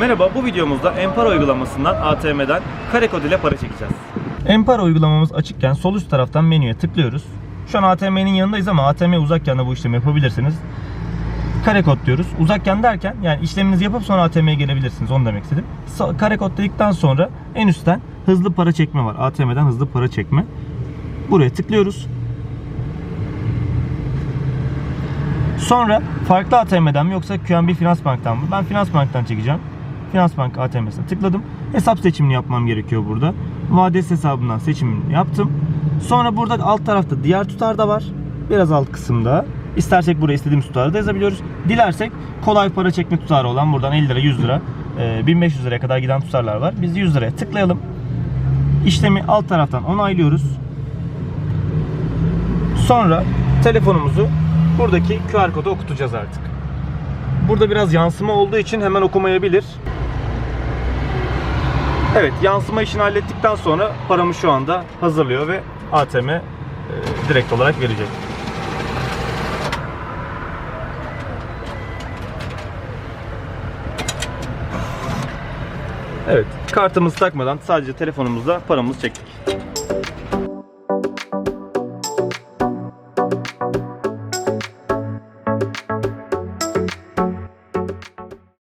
Merhaba, bu videomuzda Empara uygulamasından ATM'den kare kod ile para çekeceğiz. Empara uygulamamız açıkken sol üst taraftan menüye tıklıyoruz. Şu an ATM'nin yanındayız ama ATM uzakken de bu işlemi yapabilirsiniz. Kare kod diyoruz. Uzakken derken yani işleminizi yapıp sonra ATM'ye gelebilirsiniz. Onu demek istedim. Kare kod dedikten sonra en üstten hızlı para çekme var. ATM'den hızlı para çekme. Buraya tıklıyoruz. Sonra farklı ATM'den mi yoksa QNB Finans Bank'tan mı? Ben Finans Bank'tan çekeceğim. Finans Bank ATM'sine tıkladım. Hesap seçimini yapmam gerekiyor burada. Vadesi hesabından seçimini yaptım. Sonra burada alt tarafta diğer tutar da var. Biraz alt kısımda. İstersek buraya istediğimiz tutarı da yazabiliyoruz. Dilersek kolay para çekme tutarı olan buradan 50 lira, 100 lira, e, 1500 liraya kadar giden tutarlar var. Biz 100 liraya tıklayalım. İşlemi alt taraftan onaylıyoruz. Sonra telefonumuzu buradaki QR kodu okutacağız artık. Burada biraz yansıma olduğu için hemen okumayabilir. Evet, yansıma işini hallettikten sonra paramı şu anda hazırlıyor ve ATM e, direkt olarak verecek. Evet, kartımızı takmadan sadece telefonumuzla paramızı çektik.